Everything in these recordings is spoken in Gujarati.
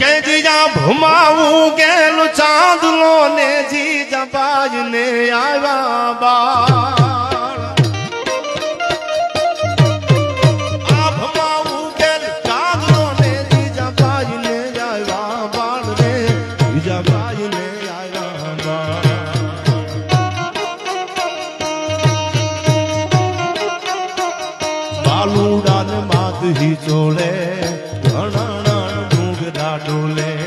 કે જીજા ભમાવું ગેલું ચાંદલો ને જીજા બાજ ને આવ્યા બાળ. આ ભમાવું ગેલું ચાંદલો ને જીજા બાજ ને આવ્યા બાળ રે. જીજા બાજ ને આવ્યા બાળ. બાલુડા ને માધુરી ચોળે ઘણા ডোলে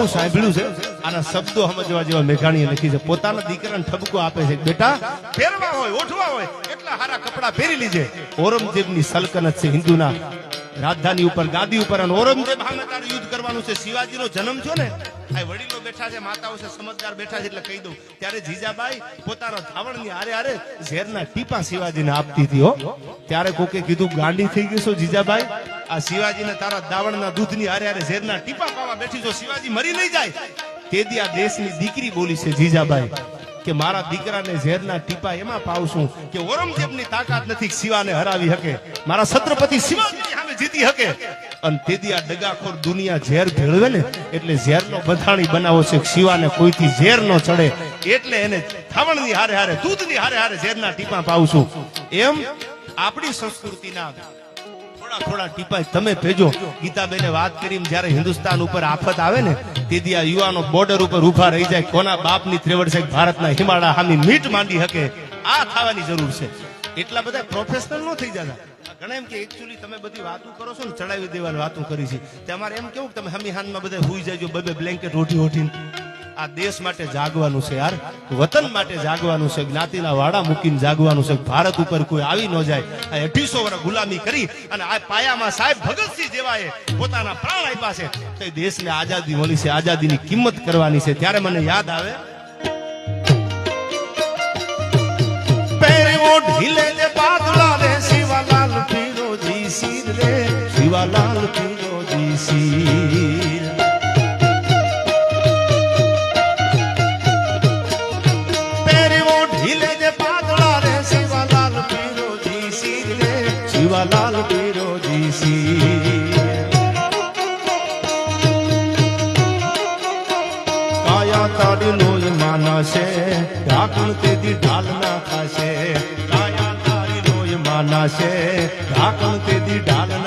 બહુ સાંભળ્યું છે. આના શબ્દો સમજવા જેવા મેઘાણીએ લખી છે. પોતાના દીકરાને ઠબકો આપે છે. બેટા, પહેરવા હોય ઓઠવા હોય, એટલા સારા કપડા પહેરી લીજે. ઔરંગઝેબની સલ્તનત છે હિન્દુના. રાજધાની ઉપર, ગાદી ઉપર અને ઔરંગઝેબ સામે તારે યુદ્ધ કરવાનું છે. શિવાજીનો જન્મ છો ને, આ વડીલો બેઠા છે, માતાઓ છે, સમજદાર બેઠા છે એટલે કહી દઉં. ત્યારે જીજાબાઈ પોતાના ધાવણની હારે હારે ઝેરના ટીપા શિવાજીને આપતી હતી, હો. ત્યારે કોકે કીધું, ગાંડી થઈ ગઈ છો જીજાબાઈ? આ શિવાજીને તારા દાવણના દૂધની હારે હારે ઝેરના ટીપા પાવા બેઠી જો શિવાજી મરી નહીં જાય તેથી આ દેશની દીકરી બોલી છે જીજાબાઈ, કે મારા દીકરાને ઝેરના ટીપા એમાં પાવશું કે ઔરંગઝેબની તાકાત નથી શિવાને હરાવી શકે મારા છત્રપતિ શિવાજી સામે જીતી શકે અને તેથી આ ડગાખોર દુનિયા ઝેર ભેળવે ને, એટલે ઝેરનો બંધાણી બનાવો છે શિવાને કોઈથી ઝેર ન ચડે. એટલે એને થાવણની હારે હારે, દૂધની હારે હારે ઝેરના ટીપા પાવશું એમ આપણી સંસ્કૃતિના થોડા થોડા ટીપા તમે ભેજો. ગીતાબેને વાત કરી જ્યારે હિન્દુસ્તાન ઉપર આફત આવે ને, તેથી આ યુવાનો બોર્ડર ઉપર ઊભા રહી જાય. કોના બાપની ત્રેવડ છે ભારતના હિમાલય હામી મીટ માંડી શકે? આ થવાની જરૂર છે. એટલા બધા પ્રોફેશનલ નો થઈ જતા. ઘણા એમ કે એકચ્યુઅલી તમે બધી વાતો કરો છો ને, ચડાવી દેવાની વાતો કરી છે. તમારે એમ કેવું કે તમે હમી હાનમાં બધા હુઈ જાજો, બબે બ્લેન્કેટ ઓઠી ઓઢીને આ દેશ માટે જાગવાનું છે યાર. વતન માટે જાગવાનું છે. જ્ઞાતિના વાડા મૂકીને જાગવાનું છે. ભારત ઉપર કોઈ આવી ન જાય. આ અઢીસો વર્ષ ગુલામી કરી અને આ પાયામાં સાહેબ ભગતસિંહ જેવાએ પોતાના પ્રાણ આપ્યા છે. તો દેશને આઝાદી મળી છે. આઝાદીની કિંમત કરવાની છે. ત્યારે મને યાદ આવે. ઢીલે વિરોધી સી કાયા તારી લોય માનાશે ઢાકણ તેથી ઢાલ ના ખાશે કાયા તારી લોય માનાશે ઢાકણ તેથી ઢાલ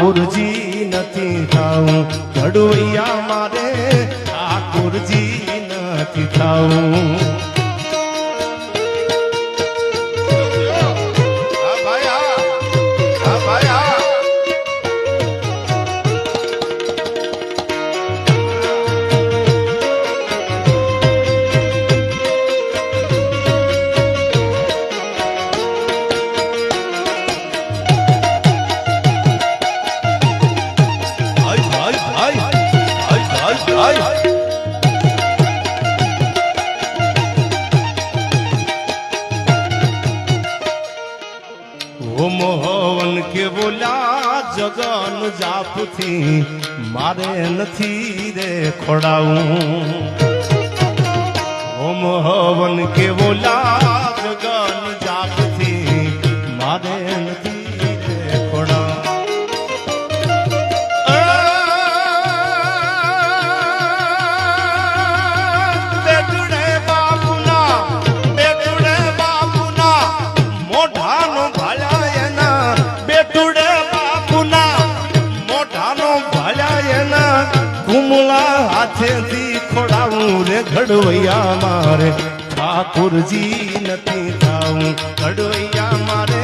ઠાકોરજી નથી થાવું ઘડવૈયા મારે ઠાકોરજી નથી થાવું બોલ્યા જગન જાપથી મારે નથી રે ખોડાવું. ઓ હવન કે બોલ્યા કુમળા હાથેથી ખોડાવું રે ઘડવૈયા મારે. ઠાકુરજી નથી થાવું ઘડવૈયા મારે.